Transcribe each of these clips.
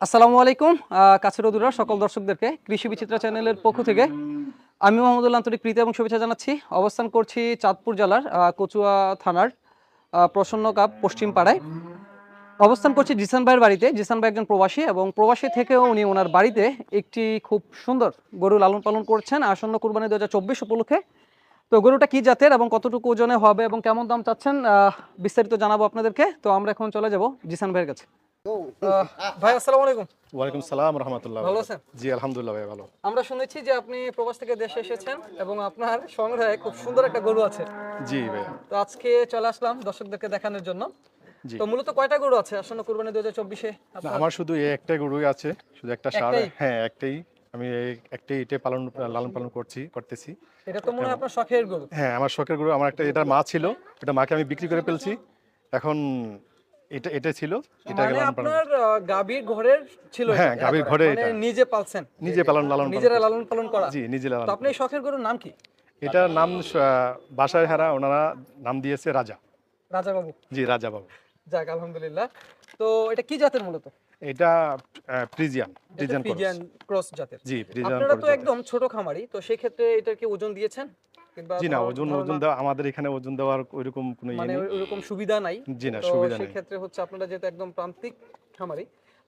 আসসালামু আলাইকুম কাছের অদূরা সকল দর্শকদেরকে কৃষি বিচিত্রা চ্যানেলের পক্ষ থেকে আমি মোহাম্মদুল্লাহ আন্তরিক প্রীতি এবং শুভেচ্ছা জানাচ্ছি। অবস্থান করছি চাঁদপুর জেলার কচুয়া থানার প্রসন্ন কাপ পশ্চিম পাড়ায় অবস্থান করছি জিসান ভাইয়ের বাড়িতে। জিসান ভাই একজন প্রবাসী এবং প্রবাসী থেকেও উনি ওনার বাড়িতে একটি খুব সুন্দর গরু লালন পালন করছেন আসন্ন কুরবানি দু হাজার চব্বিশ উপলক্ষে। তো গরুটা কি জাতের এবং কতটুকু ওজনে হবে এবং কেমন দাম চাচ্ছেন বিস্তারিত জানাব আপনাদেরকে। তো আমরা এখন চলে যাব জিসান ভাইয়ের কাছে ভাই আসসালামু আলাইকুম। ওয়ালাইকুম সালাম রহমতুল্লাহ। ভালো আছেন? জি আলহামদুলিল্লাহ ভাই ভালো। আমরা শুনেছি যে আপনি প্রবাস থেকে দেশে এসেছেন এবং আপনার সংগ্রহে খুব সুন্দর একটা গরু আছে। জি ভাইয়া। তো আজকে চলে আসলাম দর্শকদেরকে দেখানোর জন্য। তো মূলত কয়টা গরু আছে? আসন্ন কুরবানি দু হাজার চব্বিশে আমার শুধু এই একটাই গরুই আছে শুধু একটা সার। হ্যাঁ একটাই। আমি এই একটাই এটা পালন লালন পালন করছি করতেছি। এটা তো মনে হয় আপনার শখের গরু। হ্যাঁ আমার শখের গরু আমার একটা এটা মা ছিল এটা মাকে আমি বিক্রি করে ফেলছি। এখন এটা এটা ছিল এটা মানে আপনার গাভীর ঘরের ছিল হ্যাঁ? গাভীর ঘরে মানে এটা। নিজে পালছেন। নিজে পালন লালন পালন নিজেরা লালন পালন করা। জি নিজে লালন তো আপনি শখের গরুর নাম কি? এটা নাম বাসায় হারা ওনারা নাম দিয়েছে রাজা। রাজা বাবু জি রাজা বাবু যাক আলহামদুলিল্লাহ। তো এটা কি জাতের মূলত? এটা প্রিজিয়ান প্রিজিয়ান পিজিয়ান ক্রস জাতের। জি প্রিজিয়ান আপনারা তো একদম ছোট খামারি তো সেই ক্ষেত্রে এটার কি ওজন দিয়েছেন? জি না ওজন ওজন দেওয়া আমাদের এখানে ওজন দেওয়ার ওইরকম কোনো ইয়ে মানে নেই। ওই- ওইরকম সুবিধা নাই। জি না সুবিধা সেই ক্ষেত্রে হচ্ছে আপনারা যেহেতু একদম প্রান্তিক খামারি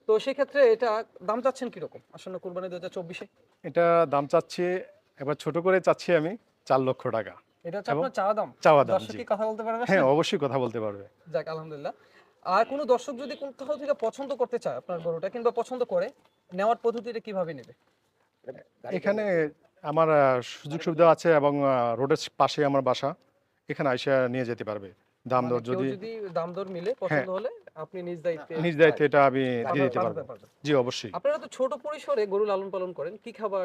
তো সেই ক্ষেত্রে এটা দাম চাচ্ছেন কীরকম? আসন্ন কুরবানি দু হাজার চব্বিশে। এটা দাম চাচ্ছি এবার ছোট করে চাচ্ছি আমি চার লক্ষ টাকা। এটা হচ্ছে আপনার চাওয়া দাম। চাওয়া দাম দর্শক কি কথা বলতে পারবে? হ্যাঁ অবশ্যই কথা বলতে পারবে। যাক আলহামদুলিল্লাহ। আর কোনো দর্শক যদি কোথাও থেকে পছন্দ করতে চায় আপনার গরুটা কিংবা পছন্দ করে নেওয়ার পদ্ধতিটা কীভাবে নেবে? এখানে আমার সুযোগ সুবিধা আছে এবং রোডের পাশে আমার বাসা। এখানে আইসা নিয়ে যেতে পারবে। দাম মানে দর যদি দাম দর মিলে পছন্দ হলে আপনি নিজ দায়িত্বে নিজ দায়িত্বে এটা আমি দিয়ে দিতে পারব। জি অবশ্যই। আপনারা তো ছোট পরিসরে গরু লালন পালন করেন কি খাবার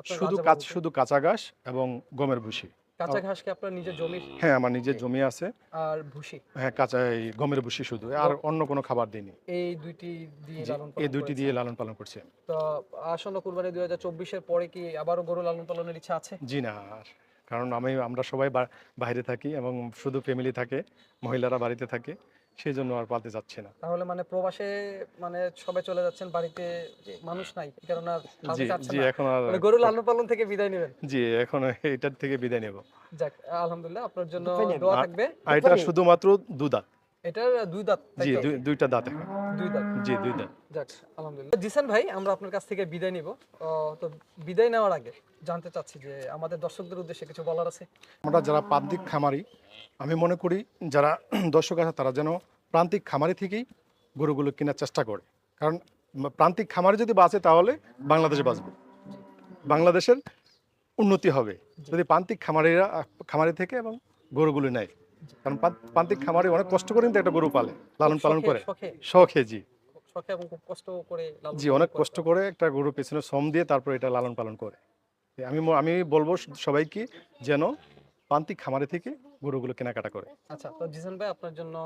আপনার শুধু বাবুকে? শুধু কাঁচা ঘাস এবং গমের ভুসি। কাঁচা ঘাসকে আপনার নিজের জমি হ্যাঁ আমার নিজের জমি আছে। আর ভুসি? হ্যাঁ কাঁচা এই গমের ভুসি শুধু। আর অন্য কোনো খাবার দিইনি। এই দুইটি দিয়ে লালন এই দুইটি দিয়ে লালন পালন করছি তো আসন্ন কুরবানি দুই হাজার চব্বিশের পরে কি আবারও গরু লালন পালনের ইচ্ছা আছে? জি না আর কারণ আমি আমরা সবাই বাইরে থাকি এবং শুধু ফ্যামিলি থাকে মহিলারা বাড়িতে থাকে। সেই জন্য আর পালতে যাচ্ছে না। তাহলে মানে প্রবাসে মানে সবাই চলে যাচ্ছেন বাড়িতে মানুষ নাই কারণ আর জি জি এখন আর মানে গরু লালন পালন থেকে বিদায় নেবেন। জি এখন এটার থেকে বিদায় নেব। যাক আলহামদুলিল্লাহ আপনার জন্য দোয়া থাকবে। আর এটা শুধুমাত্র দুদাত এটার দুই দাঁত জি দুই- দুইটা দাঁত এখন। দুই দাঁত। জি দুই দাঁত। যাক আলহামদুলিল্লাহ। জিসান ভাই আমরা আপনার কাছ থেকে বিদায় নিব। তো বিদায় নেওয়ার আগে জানতে চাচ্ছি যে আমাদের দর্শকদের উদ্দেশ্যে কিছু বলার আছে? আমরা যারা প্রান্তিক খামারি আমি মনে করি যারা দর্শক আছে তারা যেন প্রান্তিক খামারি থেকেই গরুগুলো কেনার চেষ্টা করে। কারণ প্রান্তিক খামারি যদি বাঁচে তাহলে বাংলাদেশে বাঁচবে। বাংলাদেশের উন্নতি হবে। যদি প্রান্তিক খামারিরা খামারি থেকে এবং গরুগুলো নেয়। কারণ প্রান্তিক খামারে অনেক কষ্ট করে কিন্তু একটা গরু পালে লালন পালন করে। শখে। জি। জি অনেক কষ্ট করে একটা গরুর পেছনে শ্রম দিয়ে তারপর এটা লালন পালন করে। আমি আমি বলব সবাইকে যেন প্রান্তিক খামারি থেকে গরুগুলো কেনাকাটা করে। আচ্ছা তো জিসান ভাই আপনার জন্য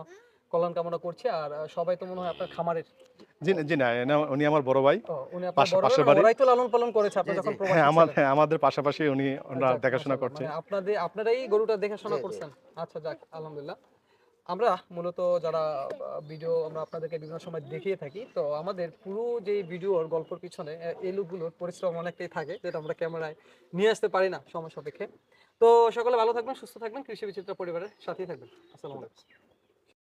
কল্যাণ কামনা করছি আর সবাই তো মনে হয় আপনার খামারের জি জি না উনি আমার বড় ভাই। ও, উনি আপনার পাশে- বড় পাশের ভাই, বাড়ি। ওরাই তো লালন পালন করেছে আপনি যখন প্রবাসী হ্যাঁ আমার হ্যাঁ আমাদের পাশাপাশি উনি ওনারা দেখাশোনা করছে। মানে আপনাদের আপনারাই গরুটা দেখাশোনা করছেন? আচ্ছা যাক আলহামদুলিল্লাহ। আমরা মূলত যারা ভিডিও আমরা আপনাদেরকে বিভিন্ন সময় দেখিয়ে থাকি তো আমাদের পুরো যে ভিডিওর গল্পের পিছনে এলুগুলোর পরিশ্রম অনেকটাই থাকে যেটা আমরা ক্যামেরায় নিয়ে আসতে পারি না সময় সাপেক্ষে। তো সকলে ভালো থাকবেন সুস্থ থাকবেন কৃষি বিচিত্র পরিবারের সাথেই থাকবেন। আসসালামু আলাইকুম।